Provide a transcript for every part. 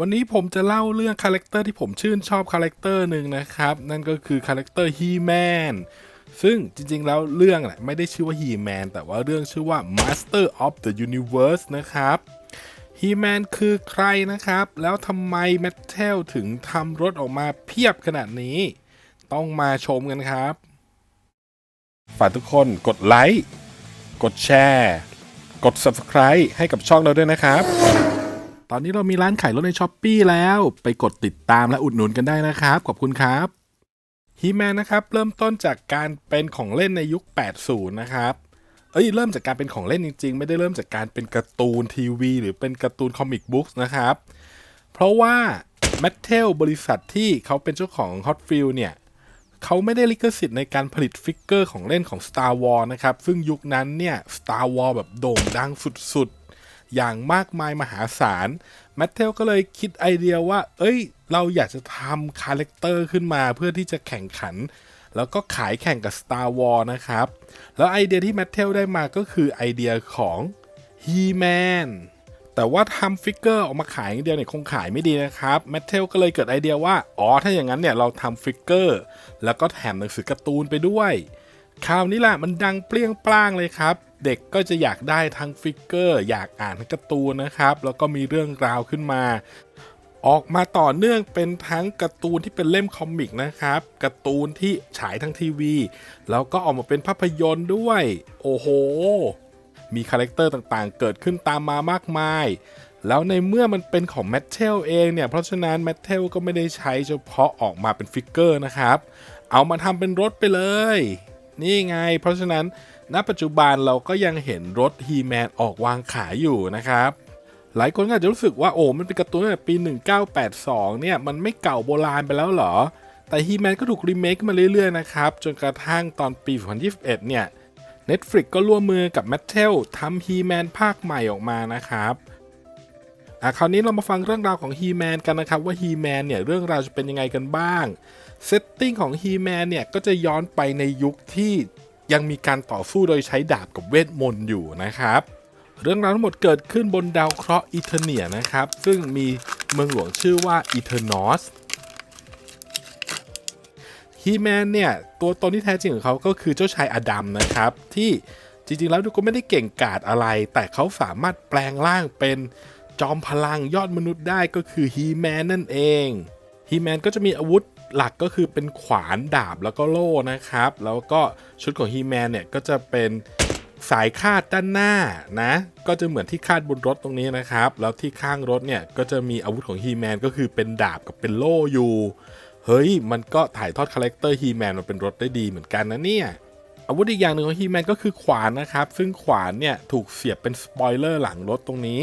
วันนี้ผมจะเล่าเรื่องคาแรคเตอร์ที่ผมชื่นชอบคาแรคเตอร์หนึ่งนะครับ นั่นก็คือคาแรคเตอร์ฮีแมนซึ่งจริงๆ แล้วเรื่องแหละไม่ได้ชื่อว่าฮีแมนแต่ว่าเรื่องชื่อว่า Master of the Universe นะครับฮีแมนคือใครนะครับ แล้วทำไมแมทเทลถึงทำรถออกมาเพียบขนาดนี้ ต้องมาชมกันครับ ฝากทุกคนกดไลค์ กดแชร์ กด Subscribe ให้กับช่องเราด้วยนะครับ ตอนนี้เรามีร้านขายรถในช้อปปีแล้วไปกดติดตามและอุดหนุนกันได้นะครับ ขอบคุณครับฮีแมนนะครับเริ่มต้นจากการเป็นของเล่นในยุค 80 นะครับเอ้ยเริ่มจากการเป็นของเล่นจริง ๆ ไม่ได้เริ่มจากการเป็นการ์ตูนทีวี หรือเป็นการ์ตูนคอมิกบุ๊กนะครับ เพราะว่าแมทเทลบริษัทที่เขาเป็นเจ้าของ Hot f i e l เนี่ยเขาไม่ได้ลิขสิทธิ์ในการผลิตฟิกเกอร์ของเล่นของ Star Wars นะครับ ซึ่งยุคนั้นเนี่ย Star Wars แบบโด่งดังสุด อย่างมากมายมหาศาลแมทเทลก็เลยคิดไอเดียว่า เอ้ย เราอยากจะทำคาแรคเตอร์ขึ้นมาเพื่อที่จะแข่งขัน แล้วก็ขายแข่งกับ Star Wars นะครับ แล้วไอเดียที่แมทเทลได้มาก็คือไอเดียของ He-Man แต่ว่าทำฟิกเกอร์ออกมาขายอย่างเดียวเนี่ยคงขายไม่ดีนะครับแมทเทลก็เลยเกิดไอเดียว่า อ๋อ ถ้าอย่างนั้นเนี่ยเราทำฟิกเกอร์ แล้วก็แถมหนังสือการ์ตูนไปด้วย คราวนี้แหละมันดังเปรี้ยงปร้างเลยครับ เด็กก็จะอยากได้ทั้งฟิกเกอร์ อยากอ่านทั้งการ์ตูนนะครับ แล้วก็มีเรื่องราวขึ้นมา ออกมาต่อเนื่องเป็นทั้งการ์ตูนที่เป็นเล่มคอมิกนะครับการ์ตูนที่ฉายทางทีวี แล้วก็ออกมาเป็นภาพยนตร์ด้วย โอ้โห มีคาแรคเตอร์ต่างๆ เกิดขึ้นตามมามากมายแล้วในเมื่อมันเป็นของแมทเทลเองเนี่ย เพราะฉะนั้นแมทเทลก็ไม่ได้ใช้เฉพาะออกมาเป็นฟิกเกอร์นะครับ เอามาทำเป็นรถไปเลย นี่ไง เพราะฉะนั้นณปัจจุบันเราก็ยังเห็นรถฮีแมนออกวางขายอยู่นะครับหลายคนก็อาจจะรู้สึกว่าโอ้มันเป็นการ์ตูนตั้งแต่ปี 1982 เนี่ย มันไม่เก่าโบราณไปแล้วเหรอ แต่ฮีแมนก็ถูกรีเมคมาเรื่อยๆ นะครับ จนกระทั่งตอนปี 2021 เนี่ย Netflix ก็ร่วมมือกับ m a t t e l ทำ He-Man ภาคใหม่ออกมานะครับ อะคราวนี้เรามาฟังเรื่องราวของ He-Man กันนะครับว่า He-Man เนี่ยเรื่องราวจะเป็นยังไงกันบ้างเซตติ้งของ He-Man เนี่ยก็จะย้อนไปในยุคที่ยังมีการต่อสู้โดยใช้ดาบกับเวทมนต์อยู่นะครับ เรื่องราวทั้งหมดเกิดขึ้นบนดาวเคราะห์อีเทเนียนะครับ ซึ่งมีเมืองหลวงชื่อว่าอีเทนอสฮีแมนเนี่ย ตัวตนที่แท้จริงของเขาก็คือเจ้าชายอดัมนะครับ ที่จริงๆแล้วดูก็ไม่ได้เก่งกาจอะไร แต่เขาสามารถแปลงร่างเป็น จอมพลังยอดมนุษย์ได้ก็คือฮีแมนนั่นเองฮีแมนก็จะมีอาวุธหลักก็คือเป็นขวานดาบแล้วก็โล่นะครับ แล้วก็ชุดของฮีแมนเนี่ยก็จะเป็นสายคาดด้านหน้านะ ก็จะเหมือนที่คาดบนรถตรงนี้นะครับ แล้วที่ข้างรถเนี่ยก็จะมีอาวุธของฮีแมนก็คือเป็นดาบกับเป็นโล่อยู่ เฮ้ย มันก็ถ่ายทอดคาแรคเตอร์ฮีแมนมาเป็นรถได้ดีเหมือนกันนะเนี่ย อาวุธอีกอย่างหนึ่งของฮีแมนก็คือขวานนะครับ ซึ่งขวานเนี่ยถูกเสียบเป็นสปอยเลอร์หลังรถตรงนี้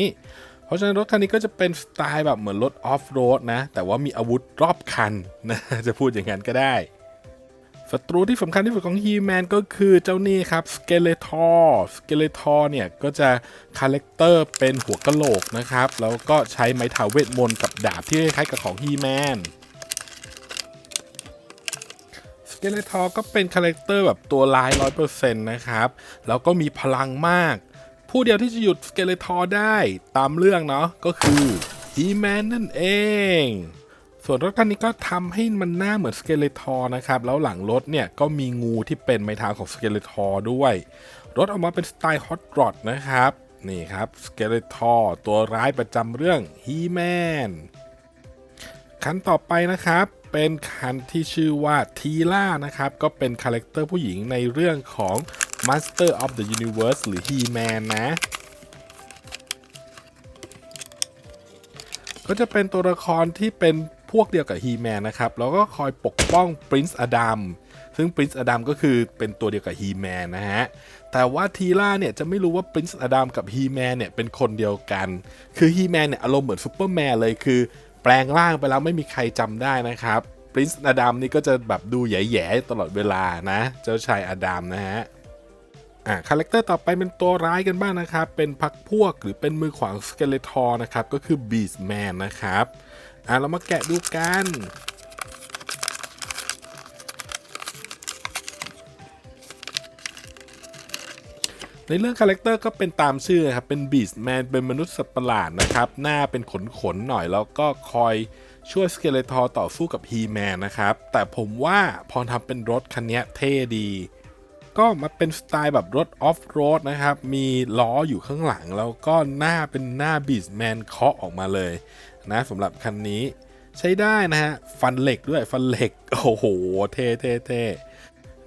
เพราะฉะนั้นรถคันนี้ก็จะเป็นสไตล์แบบเหมือนรถออฟโรดนะ แต่ว่ามีอาวุธรอบคันนะจะพูดอย่างนั้นก็ได้ศัตรูที่สำคัญที่สุดของฮีแมนก็คือเจ้านี่ครับสเกเลทอร์สเกเลทอร์เนี่ยก็จะคาแรคเตอร์เป็นหัวกะโหลกนะครับ แล้วก็ใช้ไม้เท้าเวทมนต์กับดาบที่คล้ายๆกับของฮีแมนสเกเลทอร์ก็เป็นคาแรคเตอร์แบบตัวร้ายร้อยเปอร์เซ็นต์นะครับ แล้วก็มีพลังมาก ผู้เดียวที่จะหยุดสเกเลทอร์ได้ตามเรื่องเนาะก็คือฮีแมนนั่นเอง ส่วนรถคันนี้ก็ทำให้มันหน้าเหมือนสเกเลทอร์นะครับ แล้วหลังรถเนี่ยก็มีงูที่เป็นไม้เท้าของสเกเลทอร์ด้วย รถออกมาเป็นสไตล์ฮอตรอดนะครับ นี่ครับสเกเลทอร์ตัวร้ายประจำเรื่องฮีแมนคันต่อไปนะครับ เป็นคันที่ชื่อว่าทีล่านะครับ ก็เป็นคาแรคเตอร์ผู้หญิงในเรื่องของ Master of the Universe หรือ He-Man นะ ก็จะเป็นตัวละครที่เป็นพวกเดียวกับ He-Man นะครับ แล้วก็คอยปกป้อง Prince Adam ซึ่ง Prince Adam ก็คือเป็นตัวเดียวกับ He-Man นะฮะ แต่ว่าทีล่าเนี่ยจะไม่รู้ว่า Prince Adam กับ He-Man เนี่ยเป็นคนเดียวกัน คือ He-Man เนี่ยอารมณ์เหมือนซูเปอร์แมนเลยคือ แปลงร่างไปแล้วไม่มีใครจำได้นะครับปรินซ์อาดัมนี่ก็จะแบบดูแย่ๆตลอดเวลานะ เจ้าชายอดัมนะฮะอ่าคาแรคเตอร์ต่อไปเป็นตัวร้ายกันบ้างนะครับ เป็นพักพวกหรือเป็นมือขวางสเกเลทอร์นะครับ ก็คือบีสแมนนะครับอ่าเรามาแกะดูกัน ในเรื่องคาแรคเตอร์ก็เป็นตามชื่อครับ เป็นบีสแมนเป็นมนุษย์สัตว์ประหลาดนะครับ หน้าเป็นขนขนๆหน่อยแล้วก็คอยช่วยสเกเลทอร์ต่อสู้กับฮีแมนนะครับ แต่ผมว่าพอทำเป็นรถคันนี้เท่ดี ก็มาเป็นสไตล์แบบรถออฟโรดนะครับ มีล้ออยู่ข้างหลัง แล้วก็หน้าเป็นหน้าบีสแมนเคาะออกมาเลยนะสำหรับคันนี้ใช้ได้นะฮะ ฟันเหล็กด้วยฟันเหล็ก โอ้โห เท่เท่เท่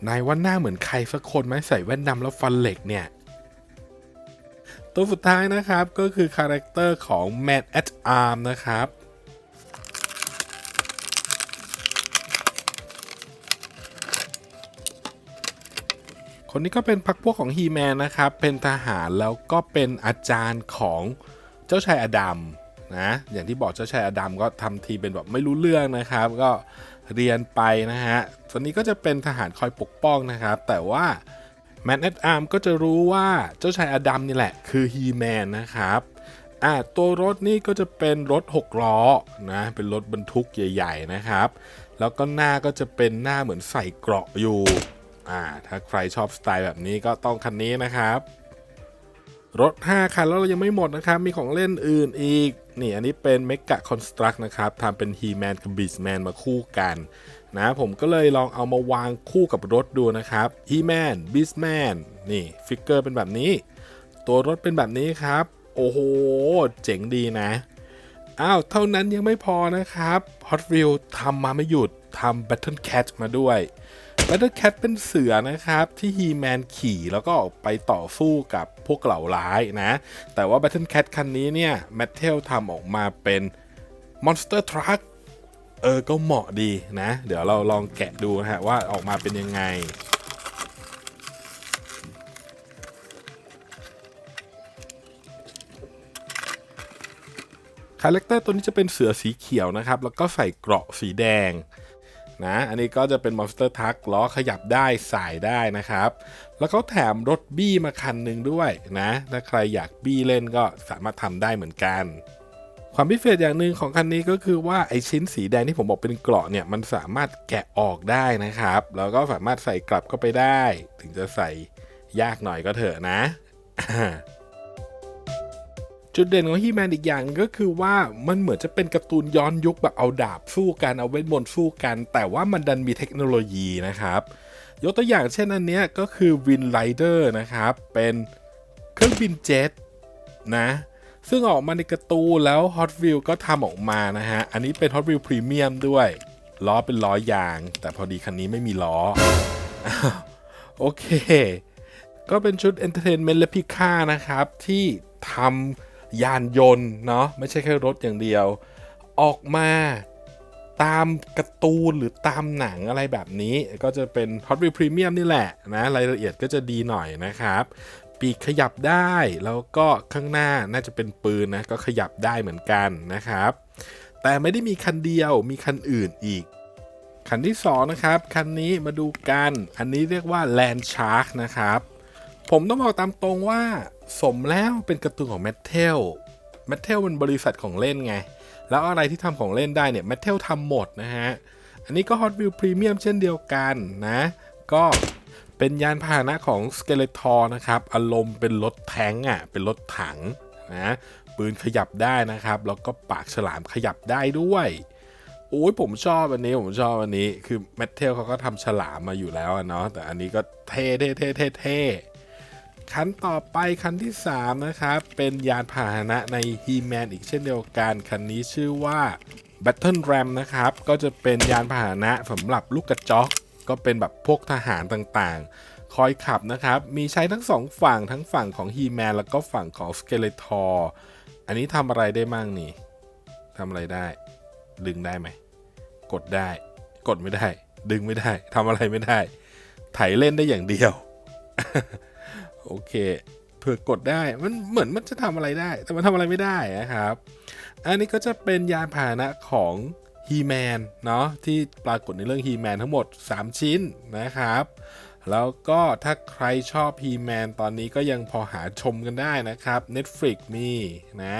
นายว่าหน้าเหมือนใครสักคนไหมใส่แว่นดำแล้วฟันเหล็กเนี่ย ตัวสุดท้ายนะครับก็คือคาแรคเตอร์ของ Man at Arm นะครับคนนี้ก็เป็นพักพวกของฮีแมนนะครับ เป็นทหารแล้วก็เป็นอาจารย์ของเจ้าชายอดัมนะ อย่างที่บอกเจ้าชายอดัมก็ทำทีเป็นแบบไม่รู้เรื่องนะครับ ก็เรียนไปนะฮะตัวนี้ก็จะเป็นทหารคอยปกป้องนะครับ แต่ว่า แมนแอดอาร์มก็จะรู้ว่าเจ้าชายอดัมนี่แหละ คือฮีแมนนะครับอ่าตัวรถนี่ก็จะเป็นรถ 6 ล้อนะเป็นรถบรรทุกใหญ่ ๆนะครับ แล้วก็หน้าก็จะเป็นหน้าเหมือนใส่เกราะอยู่อ่าถ้าใครชอบสไตล์แบบนี้ก็ต้องคันนี้นะครับรถ 5 คัน แล้วเรายังไม่หมดนะครับ มีของเล่นอื่นอีก นี่อันนี้เป็น Mega Construct นะครับทำเป็น He-Man กับ Beastman มาคู่กัน นะผมก็เลยลองเอามาวางคู่กับรถดูนะครับ He-Man Beastman นี่ฟิกเกอร์เป็นแบบนี้ ตัวรถเป็นแบบนี้ครับ โอ้โห เจ๋งดีนะอ้าวเท่านั้นยังไม่พอนะครับ Hot Wheels ทำมาไม่หยุดทำ Battle Cat มาด้วย Battle Cat เป็นเสือนะครับ ที่ฮีแมนขี่แล้วก็ไปต่อสู้กับพวกเหล่าร้ายนะ แต่ว่า Battle Cat คันนี้เนี่ย m a t t e l ทำออกมาเป็น Monster Truck เออก็เหมาะดีนะ เดี๋ยวเราลองแกะดูนะฮะว่าออกมาเป็นยังไงคาแรคเตอร์ตัวนี้จะเป็นเสือสีเขียวนะครับ แล้วก็ใส่เกราะสีแดงนะอันนี้ก็จะเป็น Monster Truck ล้อขยับได้สายได้นะครับ แล้วเขาแถมรถบี้มาคันหนึ่งด้วยนะ ถ้าใครอยากบี้เล่นก็สามารถทำได้เหมือนกัน ความพิเศษอย่างหนึ่งของคันนี้ก็คือว่าไอชิ้นสีแดงที่ผมบอกเป็นเกราะเนี่ยมันสามารถแกะออกได้นะครับ แล้วก็สามารถใส่กลับเข้าไปได้ ถึงจะใส่ยากหน่อยก็เถอะนะ จุดเด่นของฮีแมนอีกอย่างก็คือว่ามันเหมือนจะเป็นการ์ตูนย้อนยุคแบบเอาดาบสู้กันเอาเวทมนต์สู้กัน แต่ว่ามันดันมีเทคโนโลยีนะครับ ยกตัวอย่างเช่นอันนี้ก็คือวินไ i เดอร์นะครับ เป็นเครื่องบินเจ็ตนะ ซึ่งออกมาในกร์ตูแล้ว Hot Wheels ก็ทำออกมานะฮะ อันนี้เป็น Hot Wheels Premium ด้วย ล้อเป็นล้อยาง แต่พอดีคันนี้ไม่มีล้อ โอเค ก็เป็นชุด Entertainment Replica นะครับ ที่ทำยานยนต์เนาะไม่ใช่แค่รถอย่างเดียว ออกมาตามการ์ตูนหรือตามหนังอะไรแบบนี้ก็จะเป็น Hot Wheels Premium นี่แหละนะ รายละเอียดก็จะดีหน่อยนะครับ ปีกขยับได้แล้วก็ข้างหน้าน่าจะเป็นปืนนะก็ขยับได้เหมือนกันนะครับ แต่ไม่ได้มีคันเดียวมีคันอื่นอีก คันที่2นะครับคันนี้มาดูกันอันนี้เรียกว่า Land Shark นะครับผมต้องบอกตามตรงว่าสมแล้วเป็นการ์ตูนของ m a t t e l m a t t e l เป็นบริษัทของเล่นไง แล้วอะไรที่ทำของเล่นได้เนี่ย m a t t e l ทำหมดนะฮะ อันนี้ก็ Hot Wheels Premium เช่นเดียวกันนะ ก็ เป็นยานพาหนะของ Skeletor นะครับ อารมณ์เป็นรถแท้งอะ เป็นรถถังนะปืนขยับได้นะครับ แล้วก็ปากฉลามขยับได้ด้วยโอ้ยผมชอบอันนี้ผมชอบอันนี้คือแมทเทลเขาก็ทำฉลามมาอยู่แล้วเนาะแต่อันนี้ก็เท่เท่เท่เท่เท่คันต่อไปคันที่ 3 นะครับ เป็นยานพาหนะใน He-Man อีกเช่นเดียวกัน คันนี้ชื่อว่า Battle Ram นะครับ ก็จะเป็นยานพาหนะสำหรับลูกกระจอก ก็เป็นแบบพวกทหารต่างๆ คอยขับนะครับ มีใช้ทั้งสองฝั่งทั้งฝั่งของ He-Man แล้วก็ฝั่งของ Skeletor อันนี้ทำอะไรได้มั่งนี่ทำอะไรได้ ดึงได้ไหม กดได้ กดไม่ได้ ดึงไม่ได้ทำอะไรไม่ได้ไถเล่นได้อย่างเดียว โอเคเผื่อกดได้ มันเหมือนมันจะทำอะไรได้ แต่มันทำอะไรไม่ได้นะครับ อันนี้ก็จะเป็นยานพาหนะของ He-Man เนาะที่ปรากฏในเรื่อง He-Man ทั้งหมด 3 ชิ้นนะครับ แล้วก็ถ้าใครชอบ He-Man ตอนนี้ก็ยังพอหาชมกันได้นะครับ Netflix มีนะ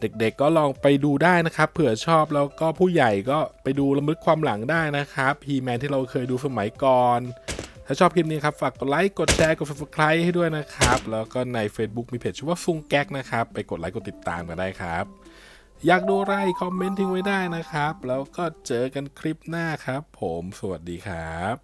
เด็กๆก็ลองไปดูได้นะครับเผื่อชอบแล้วก็ผู้ใหญ่ก็ไปดูระลึกความหลังได้นะครับ He-Man ที่เราเคยดูสมัยก่อน ถ้าชอบคลิปนี้ครับ ฝากกดไลค์กดแชร์กด subscribe ให้ด้วยนะครับ แล้วก็ใน Facebook มีเพจชื่อว่าซุงแก๊กนะครับ ไปกดไลค์กดติดตามกันได้ครับ อยากดูอะไรคอมเมนต์ทิ้งไว้ได้นะครับ แล้วก็เจอกันคลิปหน้าครับ ผมสวัสดีครับ